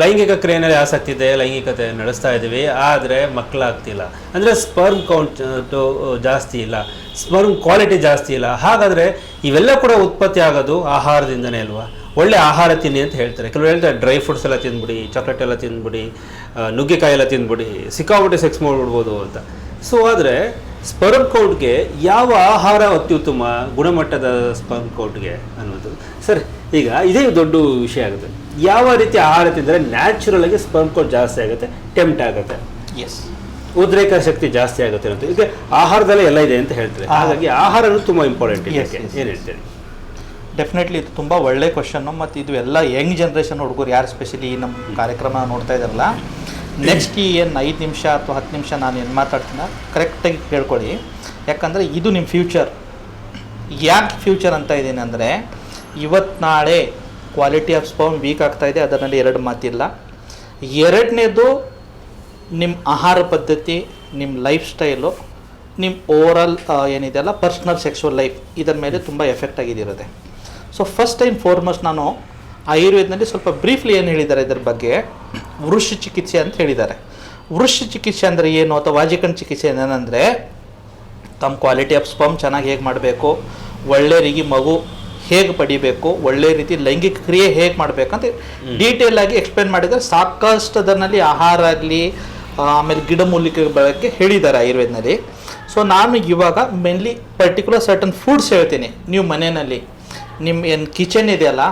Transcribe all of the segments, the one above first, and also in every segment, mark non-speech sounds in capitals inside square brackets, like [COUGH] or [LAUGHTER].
ಲೈಂಗಿಕ ಕ್ರಿಯೆನಲ್ಲಿ ಆಸಕ್ತಿ ಇದೆ, ಲೈಂಗಿಕತೆ ನಡೆಸ್ತಾ ಇದ್ದೀವಿ, ಆದರೆ ಮಕ್ಕಳಾಗ್ತಿಲ್ಲ. ಅಂದರೆ ಸ್ಪರ್ಮ್ ಕೌಂಟ್ ಜಾಸ್ತಿ ಇಲ್ಲ. ಸ್ಪರ್ಮ್ ಕ್ವಾಲಿಟಿ ಜಾಸ್ತಿ ಇಲ್ಲ. ಹಾಗಾದರೆ ಇವೆಲ್ಲ ಕೂಡ ಉತ್ಪತ್ತಿ ಆಗೋದು ಆಹಾರದಿಂದನೇ ಅಲ್ವಾ? ಒಳ್ಳೆ ಆಹಾರ ತಿನ್ನಿ ಅಂತ ಹೇಳ್ತಾರೆ. ಕೆಲವರು ಹೇಳ್ತಾರೆ ಡ್ರೈ ಫ್ರೂಟ್ಸ್ ಎಲ್ಲ ತಿಂದ್ಬಿಡಿ ಚಾಕ್ಲೇಟ್ ಎಲ್ಲ ತಿಂದ್ಬಿಡಿ ನುಗ್ಗೆಕಾಯಿ ಎಲ್ಲ ತಿಂದ್ಬಿಡಿ ಸಿಕ್ಕಾಬಿಟ್ಟು ಸೆಕ್ಸ್ ಮಾಡಿಬಿಡ್ಬೋದು ಅಂತ. ಸೊ ಆದರೆ ಸ್ಪರ್ಮ್ ಕೌಂಟ್ಗೆ ಯಾವ ಆಹಾರ ಅತ್ಯುತ್ತಮ ಗುಣಮಟ್ಟದ ಸ್ಪರ್ಮ್ ಕೌಂಟ್ಗೆ ಅನ್ನೋದು. ಸರ್, ಈಗ ಇದೇ ದೊಡ್ಡ ವಿಷಯ ಆಗುತ್ತೆ. ಯಾವ ರೀತಿ ಆಹಾರ ತಿಂದರೆ ನ್ಯಾಚುರಲ್ ಆಗಿ ಸ್ಪರ್ಮ್ ಕೋಡ್ ಜಾಸ್ತಿ ಆಗುತ್ತೆ ಟೆಂಪ್ಟ್ ಆಗುತ್ತೆ? ಎಸ್ ಉದ್ರೇಕ ಶಕ್ತಿ ಜಾಸ್ತಿ ಆಗುತ್ತೆ ಅಂತ. ಇದಕ್ಕೆ ಆಹಾರದಲ್ಲೇ ಎಲ್ಲ ಇದೆ ಅಂತ ಹೇಳ್ತಾರೆ. ಹಾಗಾಗಿ ಆಹಾರ ತುಂಬ ಇಂಪಾರ್ಟೆಂಟ್ ಏನು ಹೇಳ್ತೀರಿ? ಡೆಫಿನೆಟ್ಲಿ ಇದು ತುಂಬ ಒಳ್ಳೆ ಕ್ವಶನ್ನು ಮತ್ತು ಇದು ಎಲ್ಲ ಯಂಗ್ ಜನ್ರೇಷನ್ ಹುಡುಗರು ಯಾರು ಸ್ಪೆಷಲಿ ನಮ್ಮ ಕಾರ್ಯಕ್ರಮ ನೋಡ್ತಾ ಇದ್ದಾರಲ್ಲ ನೆಕ್ಸ್ಟ್ ಈ ಏನು ಐದು ನಿಮಿಷ ಅಥವಾ ಹತ್ತು ನಿಮಿಷ ನಾನು ಏನು ಮಾತಾಡ್ತೀನ? ಕರೆಕ್ಟಾಗಿ ಕೇಳ್ಕೊಳ್ಳಿ. ಯಾಕಂದರೆ ಇದು ನಿಮ್ಮ ಫ್ಯೂಚರ್ ಯಾಕೆ ಫ್ಯೂಚರ್ ಅಂತ ಇದ್ದೀನಿ ಅಂದರೆ ಇವತ್ತು ನಾಳೆ ಕ್ವಾಲಿಟಿ ಆಫ್ ಸ್ಪೌನ್ ವೀಕ್ ಆಗ್ತಾ ಇದೆ ಅದರಲ್ಲಿ ಎರಡು ಮಾತಿಲ್ಲ. ಎರಡನೇದು ನಿಮ್ಮ ಆಹಾರ ಪದ್ಧತಿ ನಿಮ್ಮ ಲೈಫ್ ಸ್ಟೈಲು ನಿಮ್ಮ ಓವರಾಲ್ ಏನಿದೆಯಲ್ಲ ಪರ್ಸ್ನಲ್ ಸೆಕ್ಷುವಲ್ ಲೈಫ್ ಇದರ ಮೇಲೆ ತುಂಬ ಎಫೆಕ್ಟ್ ಆಗಿದಿರುತ್ತೆ. ಸೊ ಫಸ್ಟ್ ಟೈಮ್ ಫಾರ್ಮೋಸ್ಟ್ ನಾನು ಆಯುರ್ವೇದದಲ್ಲಿ ಸ್ವಲ್ಪ ಬ್ರೀಫ್ಲಿ ಏನು ಹೇಳಿದ್ದಾರೆ ಇದರ ಬಗ್ಗೆ? ವೃಷ ಚಿಕಿತ್ಸೆ ಅಂತ ಹೇಳಿದ್ದಾರೆ. ವೃಷ ಚಿಕಿತ್ಸೆ ಅಂದರೆ ಏನು ಅಥವಾ ವಾಜಿಕಣ್ ಚಿಕಿತ್ಸೆ ಏನಂದರೆ ತಮ್ಮ ಕ್ವಾಲಿಟಿ ಆಫ್ ಸ್ಪಮ್ ಚೆನ್ನಾಗಿ ಹೇಗೆ ಮಾಡಬೇಕು, ಒಳ್ಳೆ ರೀಗಿ ಮಗು ಹೇಗೆ ಪಡಿಬೇಕು ಒಳ್ಳೆ ರೀತಿ ಲೈಂಗಿಕ ಕ್ರಿಯೆ ಹೇಗೆ ಮಾಡಬೇಕಂತ ಡೀಟೇಲ್ ಆಗಿ ಎಕ್ಸ್ಪ್ಲೇನ್ ಮಾಡಿದರೆ ಸಾಕಷ್ಟು ಅದರಲ್ಲಿ ಆಹಾರ ಆಗಲಿ ಆಮೇಲೆ ಗಿಡಮೂಲಿಕೆ ಬಳಕೆ ಹೇಳಿದ್ದಾರೆ ಆಯುರ್ವೇದನಲ್ಲಿ. ಸೊ ನಾನು ಇವಾಗ ಮೇನ್ಲಿ ಪರ್ಟಿಕ್ಯುಲರ್ ಸರ್ಟನ್ ಫುಡ್ಸ್ ಹೇಳ್ತೀನಿ. ನೀವು ಮನೆಯಲ್ಲಿ ನಿಮ್ಮ ಏನು ಕಿಚನ್ ಇದೆಯಲ್ಲ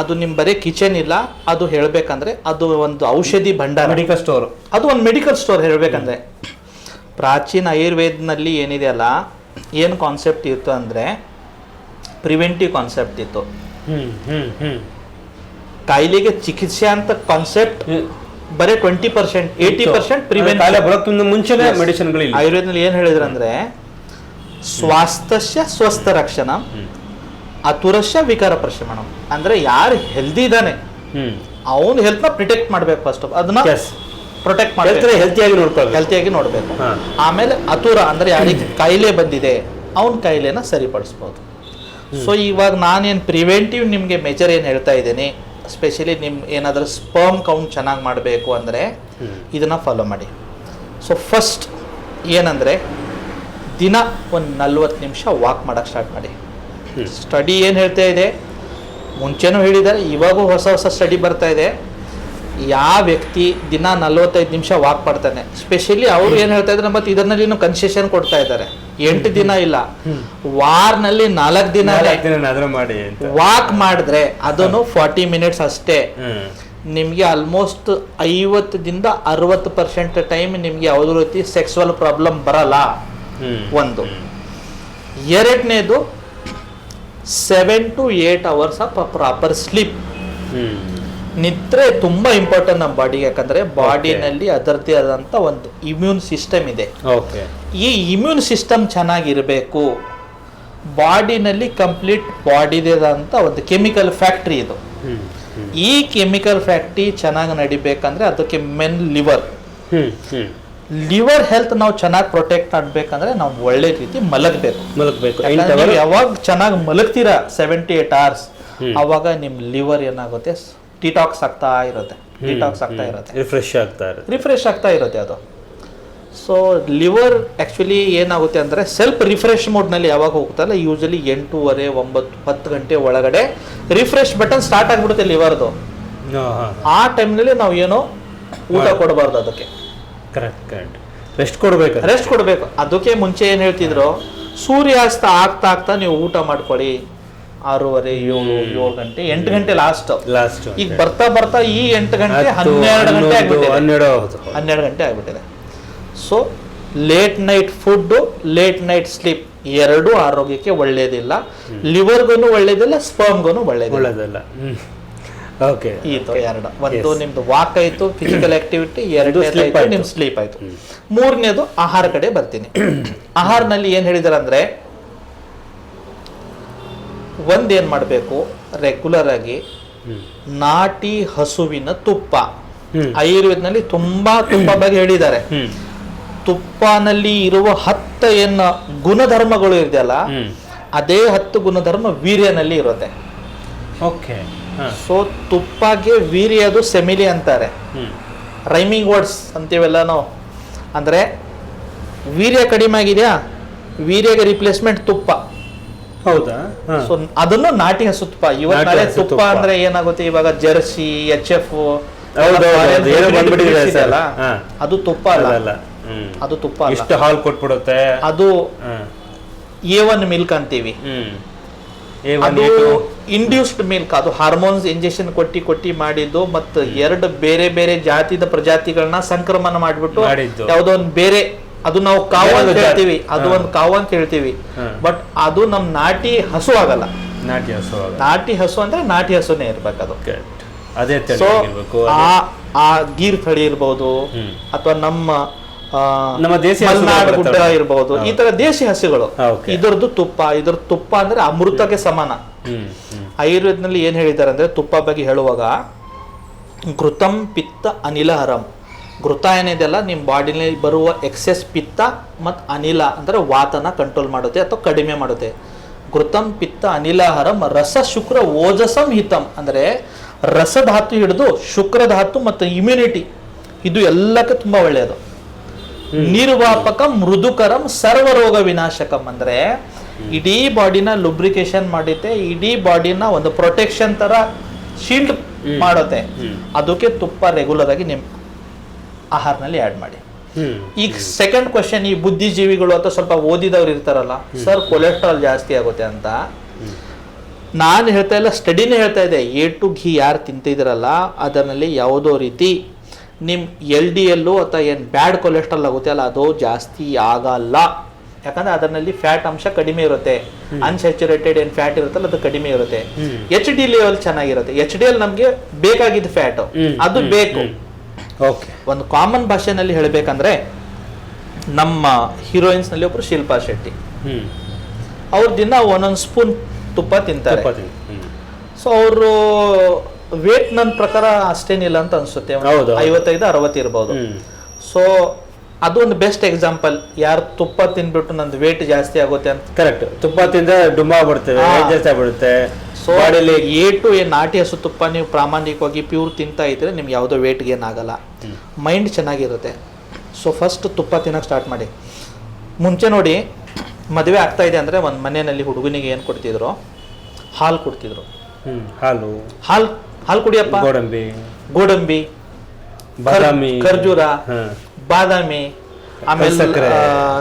ಅದು ನಿಮ್ಮ ಬರೀ ಕಿಚನ್ ಇಲ್ಲ ಅದು ಹೇಳಬೇಕಂದ್ರೆ ಅದು ಒಂದು ಔಷಧಿ ಭಂಡಾರ. ಮೆಡಿಕಲ್ ಸ್ಟೋರ್ ಅದು ಒಂದು ಮೆಡಿಕಲ್ ಸ್ಟೋರ್ ಹೇಳಬೇಕಂದ್ರೆ. ಪ್ರಾಚೀನ ಆಯುರ್ವೇದನಲ್ಲಿ ಏನಿದೆಯಲ್ಲ ಏನು ಕಾನ್ಸೆಪ್ಟ್ ಇತ್ತು ಅಂದರೆ ಪ್ರಿವೆಂಟಿವ್ ಕಾನ್ಸೆಪ್ಟ್ ಇತ್ತು. ಕಾಯಿಲೆಗೆ ಚಿಕಿತ್ಸೆ ಅಂತ ಕಾನ್ಸೆಪ್ಟ್ ಬರೀ twenty percent eighty percent prevent ಬರೋಕ್ಕಿಂತ ಮುಂಚೆನೇ ಮೆಡಿಸಿನ್ಗಳು ಆಯುರ್ವೇದದಲ್ಲಿ ಏನು ಹೇಳಿದ್ರು ಅಂದರೆ ಸ್ವಾಸ್ಥ್ಯ ಸ್ವಸ್ಥ ರಕ್ಷಣ ಅತುರಶ ವಿಕಾರ ಪ್ರಶಮನ ಅಂದ್ರೆ ಯಾರು ಹೆಲ್ದಿ ಇದ್ದಾನೆ ಹ್ಞೂ ಹೆಲ್ತ್ನ ಪ್ರೊಟೆಕ್ಟ್ ಮಾಡ್ಬೇಕು ಫಸ್ಟ್ ಆಫ್ ಅದನ್ನ ಪ್ರೊಟೆಕ್ಟ್ ಮಾಡಿದ್ರೆ ಹೆಲ್ತಿಯಾಗಿ ನೋಡ್ಕೊಳ್ಬೇಕು. ಹೆಲ್ತಿಯಾಗಿ ನೋಡಬೇಕು. ಆಮೇಲೆ ಅತುರ ಅಂದ್ರೆ ಯಾರಿಗೆ ಕಾಯಿಲೆ ಬಂದಿದೆ ಅವನ ಕಾಯಿಲೆನ ಸರಿಪಡಿಸ್ಬೋದು. ಸೊ ಇವಾಗ ನಾನೇನು ಪ್ರಿವೆಂಟಿವ್ ನಿಮಗೆ ಮೆಜರ್ ಏನು ಹೇಳ್ತಾ ಇದ್ದೀನಿ ಸ್ಪೆಷಲಿ ನಿಮ್ಮ ಏನಾದರೂ ಸ್ಪರ್ಮ್ ಕೌಂಟ್ ಚೆನ್ನಾಗಿ ಮಾಡಬೇಕು ಅಂದರೆ ಇದನ್ನು ಫಾಲೋ ಮಾಡಿ. ಸೊ ಫಸ್ಟ್ ಏನಂದರೆ ದಿನ ಒಂದು ನಲ್ವತ್ತು ನಿಮಿಷ ವಾಕ್ ಮಾಡೋಕ್ಕೆ ಸ್ಟಾರ್ಟ್ ಮಾಡಿ. ಸ್ಟಡಿ ಏನು ಹೇಳ್ತಾ ಇದೆ? ಮುಂಚೆನೂ ಹೇಳಿದ್ದಾರೆ ಇವಾಗೂ ಹೊಸ ಹೊಸ ಸ್ಟಡಿ ಬರ್ತಾ ಇದೆ. ಯಾವ ವ್ಯಕ್ತಿ ದಿನ ನಲ್ವತ್ತೈದು ನಿಮಿಷ ವಾಕ್ ಮಾಡ್ತಾನೆ. ಸ್ಪೆಷಲಿ ಅವ್ರು ಏನು ಹೇಳ್ತಾ ಇದ್ದಾರೆ ಮತ್ತೆ ಇದರಲ್ಲಿ ಕನ್ಸೆಷನ್ ಕೊಡ್ತಾ ಇದ್ದಾರೆ ಎಂಟು ದಿನ ಇಲ್ಲ. ವಾರ್ನಲ್ಲಿ ನಾಲ್ಕು ದಿನ ವಾಕ್ ಮಾಡಿದ್ರೆ ಅದನ್ನು ಫಾರ್ಟಿ ಮಿನಿಟ್ಸ್ ಅಷ್ಟೇ. ನಿಮ್ಗೆ ಆಲ್ಮೋಸ್ಟ್ ಐವತ್ತದಿಂದ ಅರವತ್ತು ಪರ್ಸೆಂಟ್ ಟೈಮ್ ನಿಮಗೆ ಯಾವುದೇ ರೀತಿ ಸೆಕ್ಸುವಲ್ ಪ್ರಾಬ್ಲಮ್ ಬರಲ್ಲ. ಒಂದು. ಎರಡನೇದು seven to eight hours of proper sleep ನಿದ್ರೆ ತುಂಬ ಇಂಪಾರ್ಟೆಂಟ್ ನಮ್ಮ ಬಾಡಿಗೆ ಯಾಕಂದ್ರೆ ಬಾಡಿನಲ್ಲಿ ಅದರದೇ ಆದಂತ ಒಂದು ಇಮ್ಯೂನ್ ಸಿಸ್ಟಮ್ ಇದೆ. ಓಕೆ ಈ ಇಮ್ಯೂನ್ ಸಿಸ್ಟಮ್ ಚೆನ್ನಾಗಿರಬೇಕು. ಬಾಡಿನಲ್ಲಿ ಕಂಪ್ಲೀಟ್ ಬಾಡಿದೇದಂಥ ಒಂದು ಕೆಮಿಕಲ್ ಫ್ಯಾಕ್ಟ್ರಿ ಇದು. ಈ ಕೆಮಿಕಲ್ ಫ್ಯಾಕ್ಟ್ರಿ ಚೆನ್ನಾಗಿ ನಡಿಬೇಕಂದ್ರೆ ಅದಕ್ಕೆ ಮೆನ್ ಲಿವರ್ ಲಿವರ್ ಹೆಲ್ತ್ ನಾವು ಚೆನ್ನಾಗಿ ಪ್ರೊಟೆಕ್ಟ್ ಮಾಡಬೇಕಂದ್ರೆ ನಾವು ಒಳ್ಳೆ ರೀತಿ ಮಲಗಬೇಕು. ಮಲಗಬೇಕು. ಯಾವಾಗ ಚೆನ್ನಾಗಿ ಮಲಗ್ತೀರಾ ಸೆವೆಂಟಿ ಏಟ್ ಅವರ್ಸ್ ಅವಾಗ ನಿಮ್ಮ ಲಿವರ್ ಏನಾಗುತ್ತೆ? ಡಿಟಾಕ್ಸ್ ಆಗ್ತಾ ಇರುತ್ತೆ. ಡಿಟಾಕ್ಸ್ ಆಗ್ತಾ ಇರುತ್ತೆ. ರಿಫ್ರೆಶ್ ಆಗ್ತಾ ಇರುತ್ತೆ. ರಿಫ್ರೆಶ್ ಆಗ್ತಾ ಇರುತ್ತೆ ಅದು. ಸೊ ಲಿವರ್ ಆ್ಯಕ್ಚುಲಿ ಏನಾಗುತ್ತೆ ಅಂದರೆ ಸೆಲ್ಫ್ ರಿಫ್ರೆಶ್ ಮೋಡ್ನಲ್ಲಿ ಯಾವಾಗ ಹೋಗ್ತಲ್ಲ ಯೂಶಲಿ ಎಂಟೂವರೆ ಒಂಬತ್ತು ಹತ್ತು ಗಂಟೆ ಒಳಗಡೆ ರಿಫ್ರೆಶ್ ಬಟನ್ ಸ್ಟಾರ್ಟ್ ಆಗಿಬಿಡುತ್ತೆ ಲಿವರ್ದು ಆ ಟೈಮ್ನಲ್ಲಿ ನಾವು ಏನೋ ಊಟ ಕೊಡಬಾರ್ದು ಅದಕ್ಕೆ. ಕರೆಕ್ಟ್ ಕರೆಕ್ಟ್ ರೆಸ್ಟ್ ಕೊಡಬೇಕು ರೆಸ್ಟ್ ಕೊಡಬೇಕು. ಅದಕ್ಕೆ ಮುಂಚೆ ಏನು ಹೇಳ್ತಿದ್ರು? ಸೂರ್ಯಾಸ್ತ ಆಗ್ತಾ ಆಗ್ತಾ ನೀವು ಊಟ ಮಾಡ್ಕೊಳ್ಳಿ ಆರೂವರೆ ಏಳು ಏಳು ಗಂಟೆ ಎಂಟು ಗಂಟೆ ಲಾಸ್ಟ್ ಲಾಸ್ಟ್ ಈಗ ಬರ್ತಾ ಬರ್ತಾ ಈ ಎಂಟು ಗಂಟೆ ಹನ್ನೆರಡು ಗಂಟೆ ಆಗ್ಬಿಟ್ಟಿದೆ. ಹನ್ನೆರಡು ಹನ್ನೆರಡು ಗಂಟೆ ಆಗ್ಬಿಟ್ಟಿದೆ. So late night food late night sleep ಎರಡೂ ಆರೋಗ್ಯಕ್ಕೆ ಒಳ್ಳೇದಿಲ್ಲ. ಲಿವರ್ಗೂ ಒಳ್ಳೇದಿಲ್ಲ ಸ್ಪರ್ಮ್ಗೂ ಒಳ್ಳೇದಿಲ್ಲ. ಓಕೆ ಇದು ಎರಡು. ಒಂದು ನಿಮ್ದು ವಾಕ್ ಆಯ್ತು ಫಿಸಿಕಲ್ ಆಕ್ಟಿವಿಟಿ ಎರಡು. ನಿಮ್ ಸ್ಲೀಪ್ ಆಯ್ತು. ಮೂರನೇದು ಆಹಾರ ಕಡೆ ಬರ್ತೀನಿ. [COUGHS] ಆಹಾರನಲ್ಲಿ ಏನ್ ಹೇಳಿದಾರೆ ಅಂದ್ರೆ ಒಂದ್ ಏನು ಮಾಡಬೇಕು ರೆಗ್ಯುಲರ್ ಆಗಿ ನಾಟಿ ಹಸುವಿನ ತುಪ್ಪ. ಆಯುರ್ವೇದನಲ್ಲಿ ತುಂಬಾ ತುಪ್ಪ ಬಗ್ಗೆ ಹೇಳಿದ್ದಾರೆ. ತುಪ್ಪನಲ್ಲಿ ಇರುವ ಹತ್ತು ಏನು ಗುಣಧರ್ಮಗಳು ಇದೆಯಲ್ಲ ಅದೇ ಹತ್ತು ಗುಣಧರ್ಮ ವೀರ್ಯನಲ್ಲಿ ಇರುತ್ತೆ. ಓಕೆ. ಸೊ ತುಪ್ಪಗೆ ವೀರ್ಯ ಅದು ಸೆಮಿಲಿ ಅಂತಾರೆ. ರೈಮಿಂಗ್ ವರ್ಡ್ಸ್ ಅಂತೀವೆಲ್ಲ ನಾವು ಅಂದರೆ ವೀರ್ಯ ಕಡಿಮೆ ಆಗಿದೆಯಾ? ವೀರ್ಯಗೆ ರಿಪ್ಲೇಸ್ಮೆಂಟ್ ತುಪ್ಪ. ಹೌದಾ. ಸೊ ಅದನ್ನು ನಾಟಿ ಹಸು ತುಪ್ಪ. ಇವತ್ತು ತುಪ್ಪ. ಅಂದ್ರೆ ಏನಾಗುತ್ತೆ? ಇವಾಗ ಜರ್ಸಿ ಎಚ್ ಎಫ್ ಅದು ತುಪ್ಪ ಅಲ್ಲ. ಅದು ತುಪ್ಪ ಇಷ್ಟು ಹಾಲು ಕೊಟ್ಬಿಡುತ್ತೆ. ಅದು. ಎ ಒನ್ ಮಿಲ್ಕ್ ಅಂತೀವಿ. ಅದು ಇಂಡ್ಯೂಸ್ಡ್ ಮಿಲ್ಕ್ ಅದು ಹಾರ್ಮೋನ್ಸ್ ಇಂಜೆಕ್ಷನ್ ಕೊಟ್ಟಿ ಕೊಟ್ಟಿ ಮಾಡಿದ್ದು ಮತ್ತು ಎರಡು ಬೇರೆ ಬೇರೆ ಜಾತಿದ ಪ್ರಜಾತಿಗಳನ್ನ ಸಂಕ್ರಮಣ ಮಾಡಿಬಿಟ್ಟು. ಯಾವುದೋ ಒಂದು ಬೇರೆ ಅದು ನಾವು ಕಾವು ಅಂತ ಹೇಳ್ತೀವಿ. ಅದು. ಒಂದು ಕಾವು ಅಂತ ಹೇಳ್ತೀವಿ. ಬಟ್ ಅದು ನಮ್ ನಾಟಿ ಹಸು ಆಗಲ್ಲ. ನಾಟಿ ಹಸು ನಾಟಿ ಹಸು ಅಂದ್ರೆ ನಾಟಿ ಹಸುನೇ ಇರ್ಬೇಕು ಅದು. ಅದೇ ಸೊ ಆ ಆ ಗೀರ್ ತಳಿ ಇರ್ಬೋದು ಅಥವಾ ನಮ್ಮ ನಮ್ಮ ದೇಸಿ ಮಲೆನಾಡು ಗುಡ್ಡ. ಇರ್ಬೋದು ಈ ತರ ದೇಶಿ ಹಸುಗಳು. ಇದರದ್ದು ತುಪ್ಪ ಇದ್ರ ತುಪ್ಪ ಅಂದ್ರೆ ಅಮೃತಕ್ಕೆ ಸಮಾನ. ಆಯುರ್ವೇದನಲ್ಲಿ ಏನು ಹೇಳಿದ್ದಾರೆ ಅಂದರೆ ತುಪ್ಪ ಬಗ್ಗೆ ಹೇಳುವಾಗ ಘೃತಂ ಪಿತ್ತ ಅನಿಲಹರಂ. ಘೃತ ಏನಿದೆಯಲ್ಲ ನಿಮ್ಮ ಬಾಡಿನಲ್ಲಿ ಬರುವ ಎಕ್ಸೆಸ್ ಪಿತ್ತ ಮತ್ತು ಅನಿಲ ಅಂದರೆ ವಾತನ ಕಂಟ್ರೋಲ್ ಮಾಡುತ್ತೆ ಅಥವಾ ಕಡಿಮೆ ಮಾಡುತ್ತೆ. ಘೃತಂ ಪಿತ್ತ ಅನಿಲಹರಂ ರಸ ಶುಕ್ರ ಓಜಸಂ ಹಿತಂ. ಅಂದರೆ ರಸಧಾತು ಹಿಡಿದು ಶುಕ್ರಧಾತು ಮತ್ತು ಇಮ್ಯುನಿಟಿ ಇದು ಎಲ್ಲಕ್ಕೆ ತುಂಬ ಒಳ್ಳೆಯದು. ನಿರ್ವಾಪಕಂ ಮೃದುಕರಂ ಸರ್ವರೋಗ ವಿನಾಶಕಂ. ಅಂದರೆ ಇಡೀ ಬಾಡಿನ ಲುಬ್ರಿಕೇಶನ್ ಮಾಡುತ್ತೆ ಇಡೀ ಬಾಡಿನ ಒಂದು ಪ್ರೊಟೆಕ್ಷನ್ ತರ ಶೀಲ್ಡ್ ಮಾಡುತ್ತೆ. ಅದಕ್ಕೆ ತುಪ್ಪ ರೆಗ್ಯುಲರ್ ಆಗಿ ನಿಮ್ ಆಹಾರನಲ್ಲಿ ಆ್ಯಡ್ ಮಾಡಿ. ಈಗ ಸೆಕೆಂಡ್ ಕ್ವಶನ್ ಈ ಬುದ್ಧಿಜೀವಿಗಳು ಅಥವಾ ಸ್ವಲ್ಪ ಓದಿದವ್ರು ಇರ್ತಾರಲ್ಲ ಸರ್ ಕೊಲೆಸ್ಟ್ರಾಲ್ ಜಾಸ್ತಿ ಆಗುತ್ತೆ ಅಂತ? ನಾನು ಹೇಳ್ತಾ ಇಲ್ಲ ಸ್ಟಡಿನೇ ಹೇಳ್ತಾ ಇದೆ. ಎ ಟು ಘಿ ಯಾರು ತಿಂತಿದ್ರಲ್ಲ ಅದರಲ್ಲಿ ಯಾವುದೋ ರೀತಿ ನಿಮ್ಮ ಎಲ್ ಡಿ ಎಲ್ಲು ಅಥವಾ ಏನು ಬ್ಯಾಡ್ ಕೊಲೆಸ್ಟ್ರಾಲ್ ಆಗುತ್ತೆ ಅಲ್ಲ ಅದು ಜಾಸ್ತಿ ಆಗಲ್ಲ. ಯಾಕಂದ್ರೆ ಅದರಲ್ಲಿ ಫ್ಯಾಟ್ ಅಂಶ ಕಡಿಮೆ ಇರುತ್ತೆ. ಅನ್ಸ್ಯಾಚುರೇಟೆಡ್ ಏನು ಫ್ಯಾಟ್ ಇರುತ್ತಲ್ಲ ಅದು ಕಡಿಮೆ ಇರುತ್ತೆ. ಎಚ್ ಡಿ ಲೆವೆಲ್ ಚೆನ್ನಾಗಿರುತ್ತೆ. ಎಚ್ ಡಿ ಎಲ್ ನಮಗೆ ಬೇಕಾಗಿದ್ದು ಫ್ಯಾಟ್ ಅದು ಬೇಕು. ಓಕೆ ಒಂದು ಕಾಮನ್ ಭಾಷೆನಲ್ಲಿ ಹೇಳಬೇಕಂದ್ರೆ ನಮ್ಮ ಹೀರೋಯಿನ್ಸ್ನಲ್ಲಿ ಒಬ್ರು ಶಿಲ್ಪಾ ಶೆಟ್ಟಿ. ಅವ್ರ ಅವ್ರು ದಿನ ಒಂದೊಂದು ಸ್ಪೂನ್ ತುಪ್ಪ ತಿಂತಾರೆ. ಸೊ ಅವರು ವೇಟ್ ನನ್ನ ಪ್ರಕಾರ ಅಷ್ಟೇನಿಲ್ಲ ಅಂತ ಅನ್ಸುತ್ತೆ. ಐವತ್ತೈದು ಅರವತ್ತು ಇರ್ಬೋದು. ಸೊ ಅದು ಒಂದು ಬೆಸ್ಟ್ ಎಕ್ಸಾಂಪಲ್ ಯಾರು ತುಪ್ಪ ತಿನ್ಬಿಟ್ಟು ನಂದು ವೇಟ್ ಜಾಸ್ತಿ ಆಗುತ್ತೆ ಅಂತ. ಕರೆಕ್ಟ್ ತುಪ್ಪ ತಿಂದ ಡುಂಬ ಬಿಡುತ್ತೆ. ಜಾಸ್ತಿ ಆಗ್ಬಿಡುತ್ತೆ. ಸೊ ಬಾಡಿಲಿ ಎ ಟು ಏನು ನಾಟಿ ಹಸು ತುಪ್ಪ ನೀವು ಪ್ರಾಮಾಣಿಕವಾಗಿ ಪ್ಯೂರ್ ತಿಂತಾ ಇದ್ರೆ ನಿಮ್ಗೆ ಯಾವುದೋ ವೇಟ್ ಗೇನ್ ಆಗಲ್ಲ. ಮೈಂಡ್ ಚೆನ್ನಾಗಿರುತ್ತೆ. ಸೊ ಫಸ್ಟ್ ತುಪ್ಪ ತಿನ್ನೋಕೆ ಸ್ಟಾರ್ಟ್ ಮಾಡಿ. ಮುಂಚೆ ನೋಡಿ ಮದುವೆ ಆಗ್ತಾ ಇದೆ ಅಂದರೆ ಒಂದು ಮನೆಯಲ್ಲಿ ಹುಡುಗನಿಗೆ ಏನು ಕೊಡ್ತಿದ್ರು? ಹಾಲು ಕೊಡ್ತಿದ್ರು. ಹಾಲು. ಹಾಲು ಹಾಲು ಕುಡಿಯಪ್ಪ? ಗೋಡಂಬಿ. ಗೋಡಂಬಿ ಖರ್ಜೂರ. ಬಾದಾಮಿ ಆಮೇಲೆ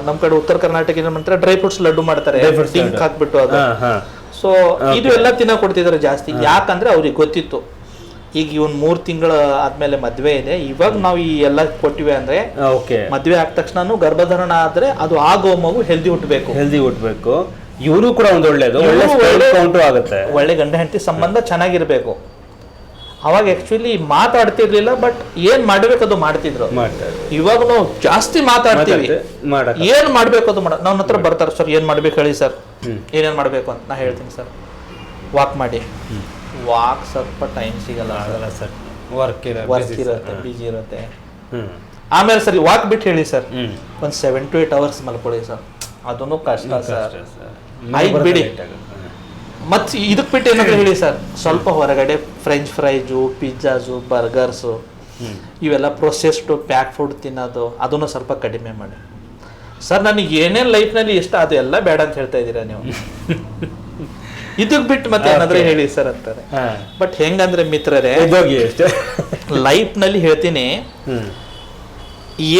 ನಮ್ ಕಡೆ ಉತ್ತರ ಕರ್ನಾಟಕ ಮಂತ್ರ ಡ್ರೈ ಫ್ರೂಟ್ಸ್ ಲಡ್ಡು ಮಾಡ್ತಾರೆ. ಡಿಂಕ್ ಹಾಕ್ಬಿಟ್ಟು ಅದು. ಸೊ ಇದು ಎಲ್ಲ ತಿನ್ನ ಕೊಡ್ತಿದಾರೆ ಜಾಸ್ತಿ. ಯಾಕಂದ್ರೆ ಅವ್ರಿಗೆ ಗೊತ್ತಿತ್ತು. ಈಗ ಇವನ್ ಮೂರ್ ತಿಂಗಳ ಆದ್ಮೇಲೆ ಮದ್ವೆ ಇದೆ. ಇವಾಗ ನಾವು ಈ ಎಲ್ಲ ಕೊಟ್ಟಿವೆ ಅಂದ್ರೆ ಮದ್ವೆ ಆದ ತಕ್ಷಣ ಗರ್ಭಧಾರಣ ಆದ್ರೆ ಅದು ಆಗೋ ಮಗು ಹೆಲ್ದಿ ಹುಟ್ಟಬೇಕು ಹೆಲ್ದಿ ಹುಟ್ಟಬೇಕು ಇವರು ಕೂಡ ಒಂದು ಒಳ್ಳೇದು. ಒಳ್ಳೆ ಒಳ್ಳೆ- ಆಗುತ್ತೆ. ಒಳ್ಳೆ ಗಂಡ ಹೆಂಡತಿ ಸಂಬಂಧ ಚೆನ್ನಾಗಿರ್ಬೇಕು. ಅವಾಗ ಆಕ್ಚುಲಿ ಮಾತಾಡ್ತಿರ್ಲಿಲ್ಲ ಬಟ್ ಏನ್ ಮಾಡ್ಬೇಕು ಅದು ಮಾಡ್ತಿದ್ರು. ಇವಾಗ ನಾವು ಜಾಸ್ತಿ ಮಾತಾಡ್ತೀವಿ. ಏನು ಮಾಡಬೇಕು ಅದು ಮಾಡ ನನ್ನ ಹತ್ರ ಬರ್ತಾರೆ ಸರ್ ಏನ್ ಮಾಡ್ಬೇಕು ಹೇಳಿ ಸರ್. ಏನೇನ್ ಮಾಡ್ಬೇಕು ಅಂತ ನಾ ಹೇಳ್ತೀನಿ ಸರ್. ವಾಕ್ ಮಾಡಿ. ವಾಕ್ ಸ್ವಲ್ಪ ಟೈಮ್ ಸಿಗಲ್ಲ. ಆಗಲ್ಲ ಸರ್. ವರ್ಕ್ ವರ್ಕ್ ಇರುತ್ತೆ ಬಿಜಿ ಇರುತ್ತೆ. ಆಮೇಲೆ ಸರ್ ವಾಕ್ ಬಿಟ್ಟು ಹೇಳಿ ಸರ್. ಒಂದು ಸೆವೆನ್ ಟು ಏಟ್ ಅವರ್ಸ್ ಮಲ್ಕೊಳ್ಳಿ ಸರ್. ಅದನ್ನು ಕಷ್ಟ ಸರ್. ಆಯ್ತು ಬಿಡಿ. late ಆಗುತ್ತೆ. ಮತ್ ಇದಕ್ ಬಿಟ್ಟು ಏನಾದ್ರು ಹೇಳಿ ಸರ್. ಸ್ವಲ್ಪ ಹೊರಗಡೆ ಫ್ರೆಂಚ್ ಫ್ರೈಜು ಪಿಜ್ಜಾಸು ಬರ್ಗರ್ಸು ಇವೆಲ್ಲ ಪ್ರೊಸೆಸ್ಡು ಪ್ಯಾಕ್ ಫುಡ್ ತಿನ್ನೋದು ಅದನ್ನು ಸ್ವಲ್ಪ ಕಡಿಮೆ ಮಾಡಿ. ಸರ್ ನನಗೆ ಏನೇನು ಲೈಫ್ನಲ್ಲಿ ಇಷ್ಟ ಅದು ಎಲ್ಲ ಬೇಡ ಅಂತ ಹೇಳ್ತಾ ಇದ್ದೀರಾ ನೀವು? [LAUGHS] ಇದಕ್ಕೆ ಬಿಟ್ಟು ಮತ್ತೆ ಏನಾದರೂ ಹೇಳಿ ಸರ್ ಅಂತಾರೆ. ಬಟ್ ಹೆಂಗಂದ್ರೆ ಮಿತ್ರರೇ ಲೈಫ್ನಲ್ಲಿ ಹೇಳ್ತೀನಿ ಏನೋ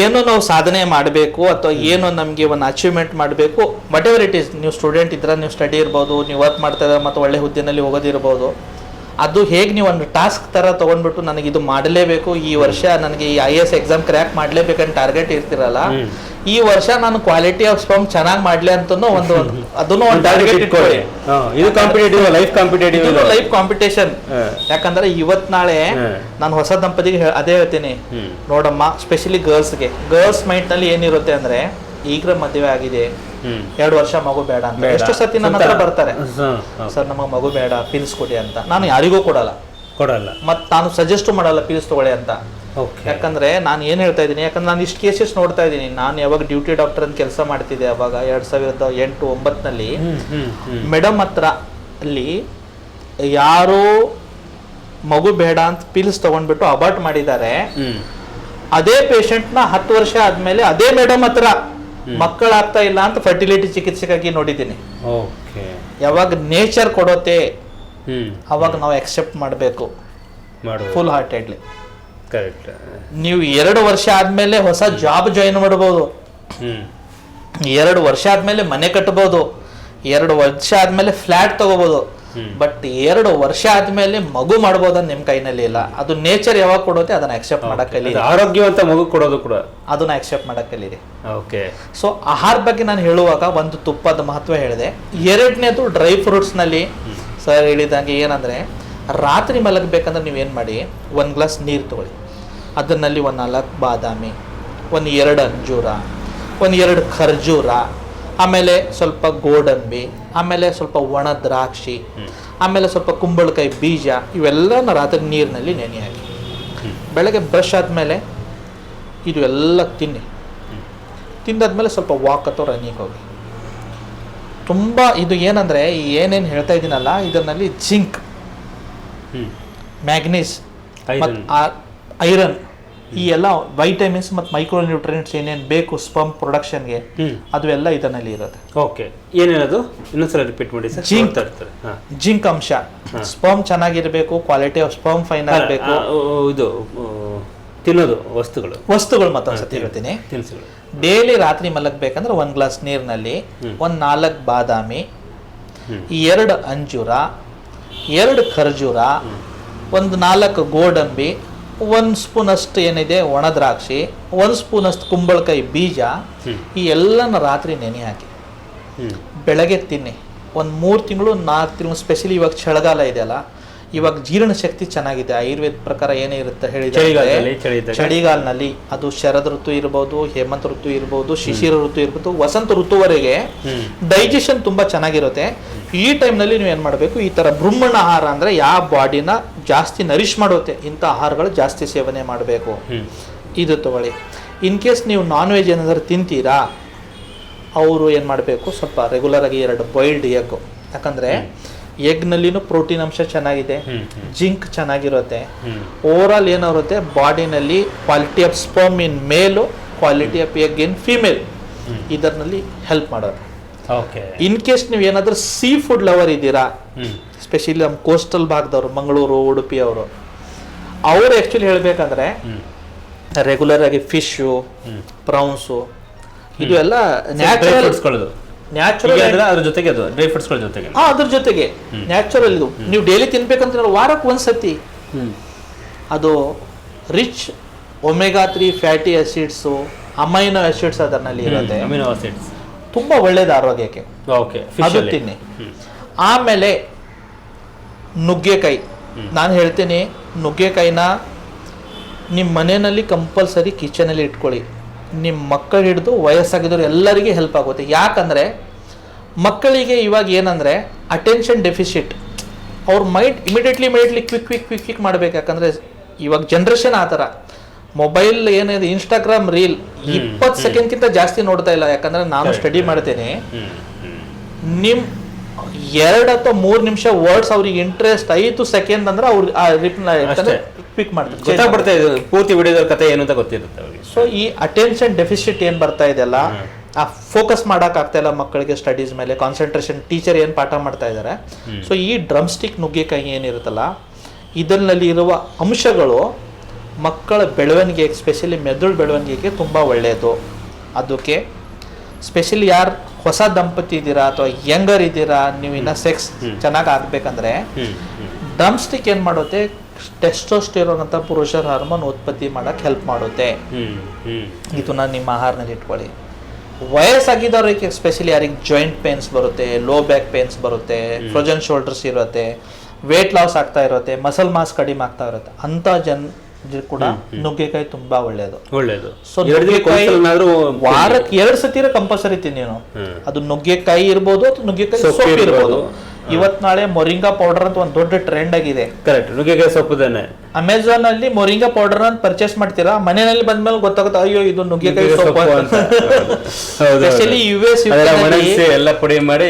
ಏನು ನಾವು ಸಾಧನೆ ಮಾಡಬೇಕು ಅಥವಾ ಏನು ನಮಗೆ ಒಂದು ಅಚೀವ್ಮೆಂಟ್ ಮಾಡಬೇಕು ವಾಟ್ ಎವರ್ ಇಟ್ ಈಸ್ ನೀವು ಸ್ಟೂಡೆಂಟ್ ಇದ್ರೆ ನೀವು ಸ್ಟಡಿ ಇರ್ಬೋದು ನೀವು ವರ್ಕ್ ಮಾಡ್ತಾ ಇದ್ರೆ ಮತ್ತು ಒಳ್ಳೆ ಹುದ್ದೆನಲ್ಲಿ ಹೋಗೋದಿರ್ಬೋದು ಅದು ಹೇಗೆ ನೀವು ಒಂದು ಟಾಸ್ಕ್ ಥರ ತೊಗೊಂಡ್ಬಿಟ್ಟು ನನಗೆ ಇದು ಮಾಡಲೇಬೇಕು? ಈ ವರ್ಷ ನನಗೆ ಈ ಐ ಎಸ್ ಎಕ್ಸಾಮ್ ಕ್ರ್ಯಾಕ್ ಮಾಡಲೇಬೇಕಂತ ಟಾರ್ಗೆಟ್ ಇರ್ತಿರಲ್ಲ ಈ ವರ್ಷ ನಾನು ಕ್ವಾಲಿಟಿ ಆಫ್ ಸ್ಪಮ್ ಚೆನ್ನಾಗಿ ಮಾಡಲಿ ಅಂತನೂ ಒಂದು ಅದನ್ನು ಒಂದು ಟಾರ್ಗೆಟ್ ಇಟ್ಕೊಳ್ಳಿ. ಇದು ಕಾಂಪಿಟೇಟಿವ್ ಲೈಫ್ ಕಾಂಪಿಟೇಟಿವ್ ಇದು ಲೈಫ್ ಕಾಂಪಿಟೇಷನ್ ಯಾಕಂದ್ರೆ ಇವತ್ ನಾಳೆ. ನಾನು ಹೊಸ ದಂಪತಿಗೆ ಅದೇ ಹೇಳ್ತೀನಿ. ನೋಡಮ್ಮ ಸ್ಪೆಷಲಿ ಗರ್ಲ್ಸ್ಗೆ ಗರ್ಲ್ಸ್ ಮೈಂಡ್ನಲ್ಲಿ ಏನಿರುತ್ತೆ ಅಂದ್ರೆ ಈಗ ಮದುವೆ ಆಗಿದೆ. ಎರಡು ವರ್ಷ ಮಗು ಬೇಡ ಅಂತ. ಎಷ್ಟು ಸತಿ ನನ್ನ ಹತ್ರ ಬರ್ತಾರೆ. ಸರ್ ನಮಗೆ ಮಗು ಬೇಡ ಪಿಲ್ಸ್ ಕೊಡಿ ಅಂತ. ನಾನು ಯಾರಿಗೂ ಕೊಡಲ್ಲ. ಕೊಡಲ್ಲ. ಮತ್ ನಾನು ಸಜೆಸ್ಟ್ ಮಾಡಲ್ಲ ಪಿಲ್ಸ್ ತಗೊಳ್ಳಿ ಅಂತ. ಓಕೆ ಯಾಕಂದ್ರೆ ನಾನು ಏನ್ ಹೇಳ್ತಾ ಇದ್ದೀನಿ ಯಾಕಂದ್ರೆ ನಾನು ಇಷ್ಟು ಕೇಸಸ್ ನೋಡ್ತಾ ಇದ್ದೀನಿ. ನಾನು ಯಾವಾಗ ಡ್ಯೂಟಿ ಡಾಕ್ಟರ್ ಅಂತ ಕೆಲಸ ಮಾಡ್ತಿದ್ದೆ ಅವಾಗ ಎರಡ್ ಸಾವಿರದ ಎಂಟು ಒಂಬತ್ತನಲ್ಲಿ ಮೇಡಮ್ ಹತ್ರ ಅಲ್ಲಿ ಯಾರು ಮಗು ಬೇಡ ಅಂತ ಪಿಲ್ಸ್ ತಗೊಂಡ್ಬಿಟ್ಟು ಅಬಾರ್ಟ್ ಮಾಡಿದ್ದಾರೆ. ಅದೇ ಪೇಷಂಟ್ನ ಹತ್ತು ವರ್ಷ ಆದ್ಮೇಲೆ ಅದೇ ಮೇಡಮ್ ಹತ್ರ ಮಕ್ಕಳಾಗ್ತಾ ಇಲ್ಲ ಅಂತ ಫರ್ಟಿಲಿಟಿ ಚಿಕಿತ್ಸೆಗಾಗಿ ನೋಡಿದ್ದೀನಿ. ಓಕೆ. ಯಾವಾಗ ನೇಚರ್ ಕೊಡೋತೆ ಅವಾಗ ನಾವು ಎಕ್ಸೆಪ್ಟ್ ಮಾಡಬೇಕು. ಫುಲ್ ಹಾರ್ಟೆಡ್ಲಿ ಕರೆಕ್ಟ್ ನೀವು ಎರಡು ವರ್ಷ ಆದ್ಮೇಲೆ ಹೊಸ ಜಾಬ್ ಜಾಯಿನ್ ಮಾಡ್ಬೋದು. ಎರಡು ವರ್ಷ ಆದ್ಮೇಲೆ ಮನೆ ಕಟ್ಟಬಹುದು ಎರಡು ವರ್ಷ ಆದ್ಮೇಲೆ ಫ್ಲಾಟ್ ತಗೋಬಹುದು. ಬಟ್ ಎರಡು ವರ್ಷ ಆದ್ಮೇಲೆ ಮಗು ಮಾಡಬಹುದು ನಿಮ್ ಕೈನಲ್ಲಿ ಇಲ್ಲ. ಅದು ನೇಚರ್ ಯಾವಾಗ ಕೊಡುತ್ತೆ ಅದನ್ನ ಅಕ್ಸೆಪ್ಟ್ ಮಾಡಕ್ ಕಲೀರಿ ಆರೋಗ್ಯವಂತ ಮಗು ಕೊಡೋದು ಕೂಡ. ಅದನ್ನ ಅಕ್ಸೆಪ್ಟ್ ಮಾಡಕ್ ಕಲೀರಿ ಓಕೆ ಸೊ ಆಹಾರ ಬಗ್ಗೆ ನಾನು ಹೇಳುವಾಗ ಒಂದು ತುಪ್ಪದ ಮಹತ್ವ ಹೇಳಿದೆ. ಎರಡನೇದು ಡ್ರೈ ಫ್ರೂಟ್ಸ್ನಲ್ಲಿ ಸರ್ ಹೇಳಿದಂಗೆ ಏನಂದ್ರೆ ರಾತ್ರಿ ಮಲಗಬೇಕಂದ್ರೆ ನೀವೇನು ಮಾಡಿ? ಒಂದು ಗ್ಲಾಸ್ ನೀರು ತಗೊಳ್ಳಿ. ಅದರಲ್ಲಿ ಒಂದು ನಾಲ್ಕು ಬಾದಾಮಿ ಒಂದು ಎರಡು ಅಂಜೂರ ಒಂದು ಎರಡು ಖರ್ಜೂರ ಆಮೇಲೆ ಸ್ವಲ್ಪ ಗೋಡಂಬಿ ಆಮೇಲೆ ಸ್ವಲ್ಪ ಒಣ ದ್ರಾಕ್ಷಿ ಆಮೇಲೆ ಸ್ವಲ್ಪ ಕುಂಬಳಕಾಯಿ ಬೀಜ ಇವೆಲ್ಲನ ರಾತ್ರಿ ನೀರಿನಲ್ಲಿ ನೆನೆ ಹಾಕಿ. ಬೆಳಗ್ಗೆ ಬ್ರಷ್ ಆದಮೇಲೆ ಇದು ಎಲ್ಲ ತಿನ್ನಿ. ತಿಂದಾದ್ಮೇಲೆ ಸ್ವಲ್ಪ ವಾಕ್ ಅಥವಾ ರನ್ನಿಂಗ್ ಹೋಗಿ. ತುಂಬ ಇದು ಏನಂದರೆ ಏನೇನು ಹೇಳ್ತಾ ಇದ್ದೀನಲ್ಲ ಇದರಲ್ಲಿ ಜಿಂಕ್ ಮ್ಯಾಗ್ನೀಸ್. ಮತ್ತು ಐರನ್. ಈ ಎಲ್ಲ ವೈಟಮಿನ್ಸ್ ಮತ್ತು ಮೈಕ್ರೋ ನ್ಯೂಟ್ರಿಯೆಂಟ್ಸ್ ಏನೇನು ಬೇಕು ಸ್ಪಮ್ ಪ್ರೊಡಕ್ಷನ್ಗೆ ಅದು ಎಲ್ಲ ಇದರಲ್ಲಿ ಇರುತ್ತೆ. ಓಕೆ. ಏನೇನದು ಇನ್ನೊಂದ್ಸಲ ರಿಪೀಟ್ ಮಾಡಿ ಸರ್. ಜಿಂಕ್. ತರ್ತಾರೆ ಜಿಂಕ್ ಅಂಶ. ಸ್ಪಮ್ ಚೆನ್ನಾಗಿರಬೇಕು ಕ್ವಾಲಿಟಿ ಆಫ್ ಸ್ಪಮ್ ಫೈನ್ ಆಗಬೇಕು. ಇದು ತಿನ್ನೋದು ವಸ್ತುಗಳು. ವಸ್ತುಗಳು ಮತ್ತೊಂದ್ಸತಿ ಹೇಳ್ತೀನಿ. ತಿನಿಸುಗಳು. ಡೈಲಿ ರಾತ್ರಿ ಮಲಗಬೇಕಂದ್ರೆ ಒಂದು ಗ್ಲಾಸ್ ನೀರಿನಲ್ಲಿ ಒಂದು ನಾಲ್ಕು ಬಾದಾಮಿ. ಎರಡು ಅಂಜೂರ ಎರಡು ಖರ್ಜೂರ ಒಂದು ನಾಲ್ಕು ಗೋಡಂಬಿ ಒಂದು ಸ್ಪೂನಷ್ಟು ಏನಿದೆ? ಒಣ ದ್ರಾಕ್ಷಿ ಒಂದು ಸ್ಪೂನಷ್ಟು ಕುಂಬಳಕಾಯಿ ಬೀಜ ಈ ಎಲ್ಲನ ರಾತ್ರಿ ನೆನೆ ಹಾಕಿ. ಬೆಳಗ್ಗೆ ತಿನ್ನಿ. ಒಂದು ಮೂರು ತಿಂಗಳು ನಾಲ್ಕು ತಿಂಗಳು ಸ್ಪೆಷಲಿ ಇವಾಗ ಚಳಿಗಾಲ ಇದೆಯಲ್ಲ ಇವಾಗ ಜೀರ್ಣ ಶಕ್ತಿ ಚೆನ್ನಾಗಿದೆ. ಆಯುರ್ವೇದ ಪ್ರಕಾರ ಏನೇ ಇರುತ್ತೆ ಚಳಿಗಾಲದಲ್ಲಿ ಹೇಳಿದ್ರೆ ಚಳಿ ಚಳಿಗಾಲನಲ್ಲಿ ಅದು ಶರದ್ ಋತು ಇರಬಹುದು ಹೇಮಂತ ಋತು ಇರಬಹುದು ಶಿಶಿರ ಋತು ಇರಬಹುದು ವಸಂತ ಋತುವರೆಗೆ ಡೈಜೆಷನ್ ತುಂಬಾ ಚೆನ್ನಾಗಿರುತ್ತೆ. ಈ ಟೈಮ್ನಲ್ಲಿ ನೀವು ಏನು ಮಾಡಬೇಕು ಈ ಥರ ಬ್ರಹ್ಮಣ ಆಹಾರ ಅಂದರೆ ಯಾವ ಬಾಡಿನ ಜಾಸ್ತಿ ನರಿಶ್ ಮಾಡುತ್ತೆ. ಇಂಥ ಆಹಾರಗಳು ಜಾಸ್ತಿ ಸೇವನೆ ಮಾಡಬೇಕು. ಇದು ತಗೊಳ್ಳಿ. ಇನ್ ಕೇಸ್ ನೀವು ನಾನ್ ವೆಜ್ ಏನಾದರೂ ತಿಂತೀರಾ ಅವರು ಏನು ಮಾಡಬೇಕು ಸ್ವಲ್ಪ ರೆಗ್ಯುಲರ್ ಆಗಿ ಎರಡು ಬಾಯ್ಲ್ಡ್ ಎಗ್ ಯಾಕಂದರೆ ಎಗ್ನಲ್ಲಿನೂ ಪ್ರೋಟೀನ್ ಅಂಶ ಚೆನ್ನಾಗಿದೆ ಜಿಂಕ್ ಚೆನ್ನಾಗಿರುತ್ತೆ. Over all ಬಾಡಿನಲ್ಲಿ quality of sperm in male quality of egg in female. ಇದರಲ್ಲಿ ಹೆಲ್ಪ್ ಮಾಡೋದು. ಓಕೆ ಇನ್ ಕೇಸ್ ನೀವು ಏನಾದರೂ ಸೀ ಫುಡ್ ಲವರ್ ಇದ್ದೀರಾ ಸ್ಪೆಷಲಿ ನಮ್ಮ ಕೋಸ್ಟಲ್ ಭಾಗದವರು ಮಂಗಳೂರು ಉಡುಪಿ ಅವರು ಅವರು ಆ್ಯಕ್ಚುಲಿ ಹೇಳಬೇಕಂದ್ರೆ ರೆಗ್ಯುಲರ್ ಆಗಿ ಫಿಶು ಪ್ರೌನ್ಸು ಇದು ಎಲ್ಲ ನ್ಯಾಚುರಲ್ ನ್ಯಾಚುರಲ್ ಅದ್ರ ಜೊತೆಗೆ ಅದು ಡ್ರೈ ಫ್ರೂಟ್ಸ್ಗಳ ಜೊತೆಗೆ. ಹಾ ಅದ್ರ ಜೊತೆಗೆ. ನ್ಯಾಚುರಲ್ ಇದು. ನೀವು ಡೈಲಿ ತಿನ್ಬೇಕಂತ ವಾರಕ್ಕೆ ಒಂದ್ಸತಿ. ಅದು rich omega three fatty acids amino acids ಅದರಲ್ಲಿ ಇರುತ್ತೆ. ಅಮಿನೋ ಆಸಿಡ್ಸ್ ತುಂಬ ಒಳ್ಳೇದು ಆರೋಗ್ಯಕ್ಕೆ. ಓಕೆ ಅದು ತಿನ್ನಿ. ಆಮೇಲೆ ನುಗ್ಗೆಕಾಯಿ. ನಾನು ಹೇಳ್ತೀನಿ ನುಗ್ಗೆಕಾಯಿನ ನಿಮ್ಮ ಮನೆಯಲ್ಲಿ ಕಂಪಲ್ಸರಿ ಕಿಚನಲ್ಲಿ ಇಟ್ಕೊಳ್ಳಿ. ನಿಮ್ಮ ಮಕ್ಕಳು ಹಿಡಿದು ವಯಸ್ಸಾಗಿದ್ದವ್ರು ಎಲ್ಲರಿಗೆ ಹೆಲ್ಪ್ ಆಗುತ್ತೆ. ಯಾಕಂದರೆ ಮಕ್ಕಳಿಗೆ ಇವಾಗ ಏನಂದರೆ ಅಟೆನ್ಷನ್ ಡೆಫಿಸಿಟ್ ಅವ್ರ mind immediately immediately quick quick quick quick ಮಾಡ್ಬೇಕು. ಯಾಕಂದರೆ ಇವಾಗ ಜನ್ರೇಷನ್ ಆ ಥರ. ಮೊಬೈಲ್ ಏನಿದೆ ಇನ್ಸ್ಟಾಗ್ರಾಮ್ ರೀಲ್ ಇಪ್ಪತ್ತು ಸೆಕೆಂಡ್ಗಿಂತ ಜಾಸ್ತಿ ನೋಡ್ತಾ ಇಲ್ಲ. ಯಾಕಂದರೆ ನಾನು ಸ್ಟಡಿ ಮಾಡ್ತೇನೆ. ಹ್ಮ್ ಹ್ಮ್. ನಿಮ್ ಎರಡು ಅಥವಾ ಮೂರು ನಿಮಿಷ ವರ್ಡ್ಸ್ ಅವ್ರಿಗೆ ಇಂಟ್ರೆಸ್ಟ್ ಐದು ಸೆಕೆಂಡ್ ಅಂದ್ರೆ ಅವ್ರಿಗೆ ಆ ರಿಪ್ಲೈ ಕ್ವಿಕ್ ಮಾಡ್ತಾರೆ ಗೊತ್ತಾಗ್ಬಿಡ್ತಾ ಇದೆ. ಪೂರ್ತಿ ವಿಡಿಯೋದ ಕತೆ ಏನು ಅಂತ ಗೊತ್ತಿರುತ್ತೆ ಅವ್ರಿಗೆ. ಸೊ ಈ ಅಟೆನ್ಷನ್ ಡೆಫಿಸಿಟ್ ಏನು ಬರ್ತಾ ಇದೆಯಲ್ಲ ಆ ಫೋಕಸ್ ಮಾಡಕ್ ಆಗ್ತಾ ಇಲ್ಲ ಮಕ್ಕಳಿಗೆ ಸ್ಟಡೀಸ್ ಮೇಲೆ ಕಾನ್ಸಂಟ್ರೇಷನ್ ಟೀಚರ್ ಏನು ಪಾಠ ಮಾಡ್ತಾ ಇದ್ದಾರೆ ಸೊ ಈ ಡ್ರಮ್ ಸ್ಟಿಕ್ ನುಗ್ಗೆಕಾಯಿ ಏನಿರುತ್ತಲ್ಲ ಇದರಲ್ಲಿ ಇರುವ ಅಂಶಗಳು ಮಕ್ಕಳ ಬೆಳವಣಿಗೆ ಎಸ್ಪೆಷಲಿ ಮೆದುಳು ಬೆಳವಣಿಗೆಗೆ ತುಂಬ ಒಳ್ಳೆಯದು. ಅದಕ್ಕೆ ಸ್ಪೆಷಲಿ ಯಾರು ಹೊಸ ದಂಪತಿ ಇದ್ದೀರಾ ಅಥವಾ ಯಂಗರ್ ಇದ್ದೀರಾ ನೀವು ಇನ್ನ ಸೆಕ್ಸ್ ಚೆನ್ನಾಗಿ ಆಗಬೇಕಂದ್ರೆ ಡ್ರಮ್ ಸ್ಟಿಕ್ ಏನು ಮಾಡುತ್ತೆ ಟೆಸ್ಟೋಸ್ಟಿರೋನ್ ಅಂತ ಪುರುಷರ ಹಾರ್ಮೋನ್ ಉತ್ಪತ್ತಿ ಮಾಡಕ್ಕೆ ಹೆಲ್ಪ್ ಮಾಡುತ್ತೆ. ಇದನ್ನ ನಿಮ್ಮ ಆಹಾರನಲ್ಲಿ ಇಟ್ಕೊಳ್ಳಿ. ವಯಸ್ಸಾಗಿದ್ದವ್ರಿಗೆ ಎಸ್ಪೆಷಲಿ ಯಾರಿಗೆ ಜಾಯಿಂಟ್ ಪೇನ್ಸ್ ಬರುತ್ತೆ ಲೋ ಬ್ಯಾಕ್ ಪೇನ್ಸ್ ಬರುತ್ತೆ ಫ್ರೋಜನ್ ಶೋಲ್ಡರ್ಸ್ ಇರುತ್ತೆ ವೇಟ್ ಲಾಸ್ ಆಗ್ತಾ ಇರುತ್ತೆ ಮಸಲ್ ಮಾಸ್ ಕಡಿಮೆ ಆಗ್ತಾ ಇರುತ್ತೆ ಅಂತ ಜನ ಕೂಡ ನುಗ್ಗೆಕಾಯಿ ತುಂಬಾ ಒಳ್ಳೇದು. ಒಳ್ಳೇದು. ಸೊ ಒಂದ್ಸಲನಾದ್ರೂ ವಾರಕ್ಕೆ ಎರಡು ಸತಿರ ಕಂಪಲ್ಸರಿ ತಿನ್ನಿ ಅದು ನುಗ್ಗೆಕಾಯಿ ಇರ್ಬೋದು ಅಥವಾ ನುಗ್ಗೆಕಾಯಿ ಸೊಪ್ಪು ಇರ್ಬೋದು. ಇವತ್ ನಾಳೆ ಮೊರಿಂಗಾ ಪೌಡರ್ ಅಂತ ಒಂದು ದೊಡ್ಡ ಟ್ರೆಂಡ್ ಆಗಿದೆ. ಕರೆಕ್ಟ್ ನುಗ್ಗೆಕಾಯಿ ಸೊಪ್ಪುದೇನೆ. ಅಮೆಝಾನ್ ಅಲ್ಲಿ ಮೊರಿಂಗಾ ಪೌಡರ್ ಅಂತ ಪರ್ಚೇಸ್ ಮಾಡ್ತೀರಾ? ಮನೆಯಲ್ಲಿ ಬಂದ್ಮೇಲೆ ಗೊತ್ತಾಗುತ್ತೆ ಅಯ್ಯೋ ಇದು ನುಗ್ಗೆಕಾಯಿ ಸೊಪ್ಪು ಅಂತ. ಸ್ಪೆಷಲಿ ಯು ಎಸ್ ಎಲ್ಲ ಪುಡಿ ಮಾಡಿ.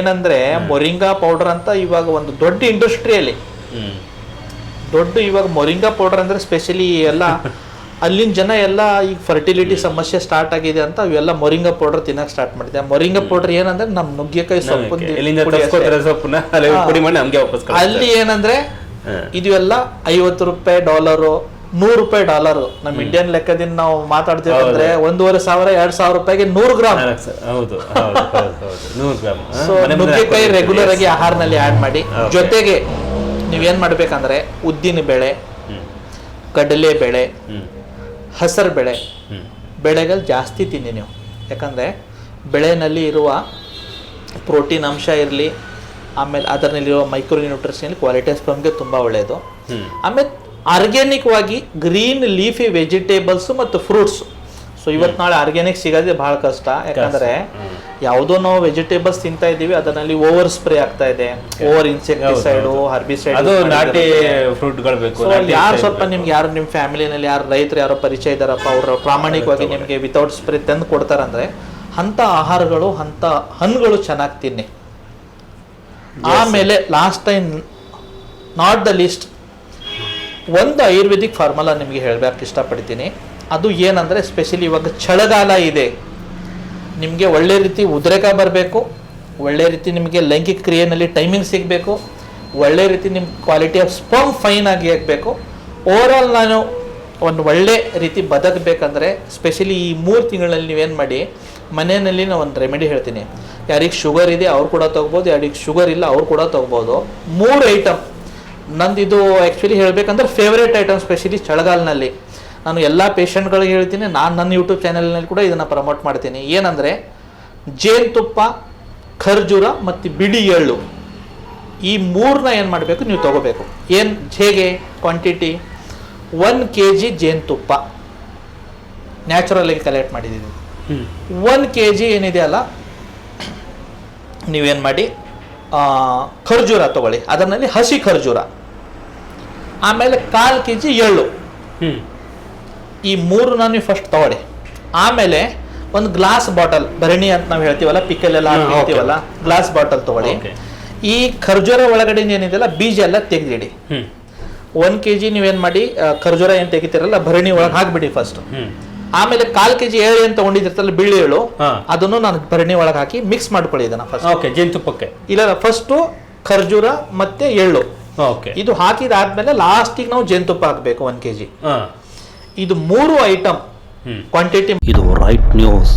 ಏನಂದ್ರೆ ಮೊರಿಂಗಾ ಪೌಡರ್ ಅಂತ ಇವಾಗ ಒಂದು ದೊಡ್ಡ ಇಂಡಸ್ಟ್ರಿಯಲ್ಲಿ ಅಲ್ಲಿ. ದೊಡ್ಡ ಇವಾಗ ಮೊರಿಂಗಾ ಪೌಡರ್ ಅಂದ್ರೆ ಸ್ಪೆಷಲಿ ಎಲ್ಲ [LAUGHS] ಅಲ್ಲಿನ ಜನ ಎಲ್ಲ ಈಗ ಫರ್ಟಿಲಿಟಿ ಸಮಸ್ಯೆ ಸ್ಟಾರ್ಟ್ ಆಗಿದೆ ಅಂತ ಅವೆಲ್ಲ ಮೊರಿಂಗಾ ಪೌಡರ್ ತಿನ್ನಕ್ ಸ್ಟಾರ್ಟ್ ಮಾಡಿದೆ. ಮೊರಿಂಗಾ ಪೌಡರ್ ಏನಂದ್ರೆ ನಮ್ ನುಗ್ಗೆಕಾಯಿ ಸೊಪ್ಪು ಅಲ್ಲಿ ಏನಂದ್ರೆ. ಇದು ಎಲ್ಲ ಐವತ್ತು ರೂಪಾಯಿ ಡಾಲರು ನೂರು ರೂಪಾಯಿ ಡಾಲರ್ ನಮ್ ಇಂಡಿಯನ್ ಲೆಕ್ಕದಿಂದ ನಾವು ಮಾತಾಡ್ತೀವಿ ಅಂದ್ರೆ ಒಂದೂವರೆ ಸಾವಿರ ಎರಡ್ ಸಾವಿರ ರೂಪಾಯಿಗೆ ನೂರು ಗ್ರಾಮ್. ಸೊ ನುಗ್ಗೆಕಾಯಿ ರೆಗ್ಯುಲರ್ ಆಗಿ ಆಹಾರನಲ್ಲಿ ಆಡ್ ಮಾಡಿ. ಜೊತೆಗೆ ನೀವೇನ್ ಮಾಡ್ಬೇಕಂದ್ರೆ ಉದ್ದಿನ ಬೇಳೆ ಕಡಲೆ ಬೇಳೆ ಹಸರು ಬೆಳೆ. ಬೆಳೆಗಳು ಜಾಸ್ತಿ ತಿನ್ನಿ ನೀವು. ಯಾಕಂದರೆ ಬೆಳೆನಲ್ಲಿ ಇರುವ ಪ್ರೋಟೀನ್ ಅಂಶ ಇರಲಿ ಆಮೇಲೆ ಅದರಲ್ಲಿರುವ ಮೈಕ್ರೋ ನ್ಯೂಟ್ರಿಷನ್ ಕ್ವಾಲಿಟಿ ಸ್ಪಮ್ಗೆ ತುಂಬ ಒಳ್ಳೆಯದು ಆಮೇಲೆ ಆರ್ಗ್ಯಾನಿಕ್ವಾಗಿ ಗ್ರೀನ್ ಲೀಫಿ ವೆಜಿಟೇಬಲ್ಸು ಮತ್ತು ಫ್ರೂಟ್ಸ್. ಸೊ ಇವತ್ತು ನಾಳೆ ಆರ್ಗ್ಯಾನಿಕ್ ಸಿಗೋದೇ ಬಹಳ ಕಷ್ಟ. ಯಾಕಂದ್ರೆ. ಯಾವುದೋ ನಾವು ವೆಜಿಟೇಬಲ್ಸ್ ತಿಂತಾ ಇದ್ದೀವಿ ಅದರಲ್ಲಿ ಓವರ್ ಸ್ಪ್ರೇ ಆಗ್ತಾ ಇದೆ. ಓವರ್ ಇನ್ಸೆಕ್ಟಿಸೈಡ್ ಹರ್ಬಿಸೈಡ್ ಅದು ನಾಟಿ ಫ್ರೂಟ್ಗಳು ಬೇಕು ಯಾರು ಸ್ವಲ್ಪ ನಿಮ್ಗೆ ಯಾರು ನಿಮ್ಮ ಫ್ಯಾಮಿಲಿನಲ್ಲಿ ಯಾರು ರೈತರು ಯಾರೋ ಪರಿಚಯ ಇದ್ದಾರಪ್ಪ ಅವರು ಪ್ರಾಮಾಣಿಕವಾಗಿ ನಿಮಗೆ ವಿತೌಟ್ ಸ್ಪ್ರೇ ತಂದು ಕೊಡ್ತಾರಂದ್ರೆ ಅಂಥ ಆಹಾರಗಳು ಅಂಥ ಹಣ್ಣುಗಳು ಚೆನ್ನಾಗಿ ತಿನ್ನಿ. ಆಮೇಲೆ last time not the least ಒಂದು ಆಯುರ್ವೇದಿಕ್ ಫಾರ್ಮುಲಾ ನಿಮಗೆ ಹೇಳಬೇಕು ಇಷ್ಟಪಡ್ತೀನಿ. ಅದು ಏನಂದರೆ ಸ್ಪೆಷಲಿ ಇವಾಗ ಚಳಿಗಾಲ ಇದೆ. ನಿಮಗೆ ಒಳ್ಳೆ ರೀತಿ ಉದ್ರೇಕ ಬರಬೇಕು, ಒಳ್ಳೆ ರೀತಿ ನಿಮಗೆ ಲೈಂಗಿಕ ಕ್ರಿಯೆಯಲ್ಲಿ ಟೈಮಿಂಗ್ ಸಿಗಬೇಕು, ಒಳ್ಳೆ ರೀತಿ ನಿಮ್ಮ ಕ್ವಾಲಿಟಿ ಆಫ್ ಸ್ಪಮ್ ಫೈನ್ ಆಗಿ ಆಗಬೇಕು. ಓವರಾಲ್ ನಾನು ಒಂದು ಒಳ್ಳೆ ರೀತಿ ಬದುಕಬೇಕಂದ್ರೆ ಸ್ಪೆಷಲಿ ಈ ಮೂರು ತಿಂಗಳಲ್ಲಿ ನೀವೇನು ಮಾಡಿ, ಮನೆಯಲ್ಲಿ ನಾನು ಒಂದು ರೆಮಿಡಿ ಹೇಳ್ತೀನಿ. ಯಾರಿಗೆ ಶುಗರ್ ಇದೆ ಅವ್ರು ಕೂಡ ತೊಗೋಬೋದು, ಯಾರಿಗೆ ಶುಗರ್ ಇಲ್ಲ ಅವ್ರು ಕೂಡ ತೊಗೋಬೋದು. ಮೂರು ಐಟಮ್ ನಂದು ಇದು ಆ್ಯಕ್ಚುಲಿ ಹೇಳಬೇಕಂದ್ರೆ ಫೇವ್ರೇಟ್ ಐಟಮ್ ಸ್ಪೆಷಲಿ ಚಳಿಗಾಲನಲ್ಲಿ. ನಾನು ಎಲ್ಲ ಪೇಷಂಟ್ಗಳಿಗೆ ಹೇಳ್ತೀನಿ ನಾನು ನನ್ನ ಯೂಟ್ಯೂಬ್ ಚಾನಲ್ನಲ್ಲಿ ಕೂಡ ಇದನ್ನು ಪ್ರಮೋಟ್ ಮಾಡ್ತೀನಿ. ಏನಂದರೆ ಜೇನುತುಪ್ಪ ಖರ್ಜೂರ ಮತ್ತು ಬಿಳಿ ಎಳ್ಳು. ಈ ಮೂರನ್ನ ಏನು ಮಾಡಬೇಕು? ನೀವು ತಗೋಬೇಕು. ಏನು ಹೇಗೆ? ಕ್ವಾಂಟಿಟಿ ಒನ್ ಕೆ ಜಿ ಜೇನುತುಪ್ಪ ನ್ಯಾಚುರಲಾಗಿ ಕಲೆಕ್ಟ್ ಮಾಡಿದ್ದೀನಿ ಒನ್ ಕೆ ಜಿ ಏನಿದೆಯಲ್ಲ ನೀವೇನು ಮಾಡಿ ಖರ್ಜೂರ ತಗೊಳ್ಳಿ. ಅದರಲ್ಲಿ ಹಸಿ ಖರ್ಜೂರ. ಆಮೇಲೆ ಕಾಲು ಕೆ ಜಿ ಎಳ್ಳು ಈ ಮೂರು ನಾನು ಫಸ್ಟ್ ತಗೊಳ್ಳಿ. ಆಮೇಲೆ ಒಂದು ಗ್ಲಾಸ್ ಬಾಟಲ್ ಭರಣಿ ಅಂತ ನಾವು ಹೇಳ್ತೀವಲ್ಲ ಪಿಕಲ್ ಎಲ್ಲ ಹ್ಮ್, ಹಾಕ್ತೀವಲ್ಲ ಗ್ಲಾಸ್ ಬಾಟಲ್ ತಗೊಳ್ಳಿ. ಈ ಖರ್ಜೂರ ಒಳಗಡೆ ಏನಿದೆಯಲ್ಲ ಬೀಜ ಎಲ್ಲ ತೆಗೆದಿಡಿ. ಒನ್ ಕೆ ಜಿ ನೀವೇನು ಮಾಡಿ ಖರ್ಜೂರ ಏನು ತೆಗಿತೀರಲ್ಲ ಭರಣಿ ಒಳಗೆ ಹಾಕ್ಬಿಡಿ ಫಸ್ಟ್ ಆಮೇಲೆ ಕಾಲ್ ಕೆ ಜಿ ಏಳು ಏನು ತಗೊಂಡಿದಿರ್ತಲ್ಲ ಬಿಳಿ ಎಳ್ಳು. ಅದನ್ನು ನಾನು ಭರಣಿ ಒಳಗೆ ಹಾಕಿ ಮಿಕ್ಸ್ ಮಾಡ್ಕೊಳ್ಳಿ ಇದನ್ನ ಫಸ್ಟ್ ಓಕೆ ಜೇನುತುಪ್ಪಕ್ಕೆ. ಇಲ್ಲ ಫಸ್ಟು ಖರ್ಜೂರ ಮತ್ತೆ ಎಳ್ಳು ಓಕೆ ಇದು ಹಾಕಿದಾದ್ಮೇಲೆ ಲಾಸ್ಟಿಗೆ ನಾವು ಜೇನುತುಪ್ಪ ಹಾಕಬೇಕು ಒನ್ ಕೆ ಜಿ ಹಾ. ಇದು ಮೂರು ಐಟಮ್ ಹ್ಮ್ ಕ್ವಾಂಟಿಟಿ ಇದು ರೈಟ್ ನ್ಯೂಸ್